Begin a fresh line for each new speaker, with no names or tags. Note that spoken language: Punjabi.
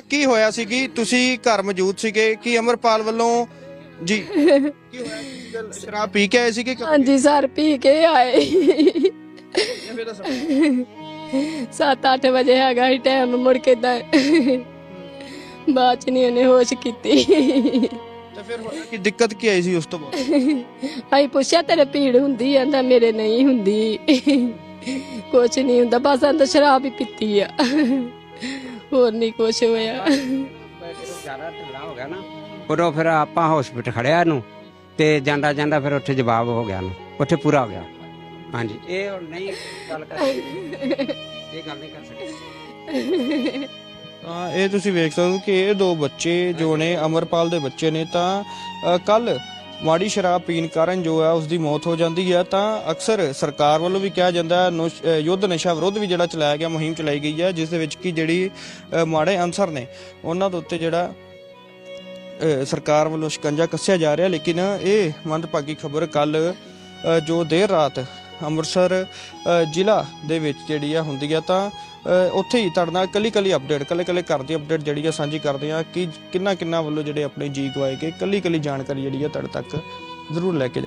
ਕੀ ਹੋਇਆ ਸੀ ਕਿ ਤੁਸੀਂ ਘਰ ਮੌਜੂਦ ਸੀਗੇ? ਕਿ ਅਮਰਪਾਲ ਵੱਲੋਂ ਜੀ ਕੀ ਹੋਇਆ ਕੀ ਗੱਲ ਸ਼ਰਾਬ ਪੀ ਕੇ ਆਏ ਸੀਗੇ ਕਿ
ਹਾਂਜੀ ਸਰ ਪੀ ਕੇ ਆਏ।
ਫਿਰ ਦੱਸੋ
7-8 ਵਜੇ ਹੈਗਾ ਹੀ ਟਾਈਮ ਮੁੜ ਕੇ ਦਾ ਬਾਅਦ ਚ ਨਹੀਂ ਉਹਨੇ ਹੋਸ਼ ਕੀਤੀ।
ਤੇ ਫਿਰ ਹੋਇਆ ਕਿ ਦਿੱਕਤ ਕੀ ਆਈ ਸੀ ਉਸ ਤੋਂ ਬਾਅਦ?
ਆਈ ਪੁੱਛਿਆ ਤੇਰੇ ਪੀੜ ਹੁੰਦੀ ਆ? ਤਾਂ ਮੇਰੇ ਨਹੀਂ ਹੁੰਦੀ। ਕੁਛ ਨਹੀਂ ਹੁੰਦਾ ਬਸ ਅੰਦਰ ਸ਼ਰਾਬ ਹੀ ਪੀਤੀ ਆ। ਹੋਰ ਨਹੀਂ ਕੁਛ ਹੋਇਆ।
ਜ਼ਿਆਦਾ ਢਿੱਲਾ ਹੋ ਗਿਆ ਨਾ ਉਦੋਂ ਫਿਰ ਆਪਾਂ ਹਸਪੀਟਲ ਖੜਿਆ ਇਹਨੂੰ ਤੇ ਜਾਂਦਾ ਜਾਂਦਾ ਫਿਰ ਉੱਥੇ ਜਵਾਬ ਹੋ ਗਿਆ ਨੂੰ ਉੱਥੇ ਪੂਰਾ ਹੋ ਗਿਆ। ਹਾਂਜੀ। ਇਹ ਹੁਣ ਨਹੀਂ ਗੱਲ ਕਰ ਇਹ ਗੱਲ ਨਹੀਂ ਕਰ ਸਕਦੇ।
ਤਾਂ ਇਹ ਤੁਸੀਂ ਵੇਖ ਸਕਦੇ ਹੋ ਕਿ ਇਹ ਦੋ ਬੱਚੇ ਜੋ ਨੇ ਅਮਰਪਾਲ ਦੇ ਬੱਚੇ ਨੇ ਤਾਂ ਕੱਲ ਮਾੜੀ ਸ਼ਰਾਬ ਪੀਣ ਕਾਰਨ ਜੋ ਹੈ ਉਸ ਦੀ ਮੌਤ ਹੋ ਜਾਂਦੀ ਹੈ, ਤਾਂ ਅਕਸਰ ਸਰਕਾਰ ਵੱਲੋਂ ਵੀ ਕਿਹਾ ਜਾਂਦਾ ਹੈ, ਨੁਸ਼- ਯੁੱਧ ਨਸ਼ਾ ਵਿਰੋਧ ਵੀ ਜਿਹੜਾ ਚਲਾਇਆ ਗਿਆ, ਮੁਹਿੰਮ ਚਲਾਈ ਗਈ ਹੈ, ਜਿਸ ਦੇ ਵਿੱਚ ਕਿ ਜਿਹੜੀ ਮਾੜੇ ਅਨਸਰ ਨੇ, ਉਹਨਾਂ ਦੇ ਉੱਤੇ ਜਿਹੜਾ ਸਰਕਾਰ ਵੱਲੋਂ ਸ਼ਿਕੰਜਾ ਕੱਸਿਆ ਜਾ ਰਿਹਾ, ਲੇਕਿਨ ਇਹ ਮੰਦਭਾਗੀ ਖਬਰ ਕੱਲ ਜੋ ਦੇਰ ਰਾਤ ਅੰਮ੍ਰਿਤਸਰ ਜ਼ਿਲ੍ਹਾ ਦੇ ਵਿੱਚ ਜਿਹੜੀ ਆ ਹੁੰਦੀ ਆ ਤਾਂ ਉੱਥੇ ਹੀ ਤੁਹਾਡੇ ਨਾਲ ਕੱਲੀ ਕੱਲੀ ਅਪਡੇਟ ਕੱਲੇ ਕੱਲੇ ਘਰ ਦੀ ਅਪਡੇਟ ਜਿਹੜੀ ਆ ਸਾਂਝੀ ਕਰਦੇ ਆ। ਕਿ ਕਿੰਨਾ ਕਿੰਨਾ ਵੱਲੋਂ ਜਿਹੜੇ ਆਪਣੇ ਜੀ ਗਵਾਏ ਕੇ ਕੱਲੀ ਕੱਲੀ ਜਾਣਕਾਰੀ ਜਿਹੜੀ ਆ ਤੁਹਾਡੇ ਤੱਕ ਜ਼ਰੂਰ ਲੈ ਕੇ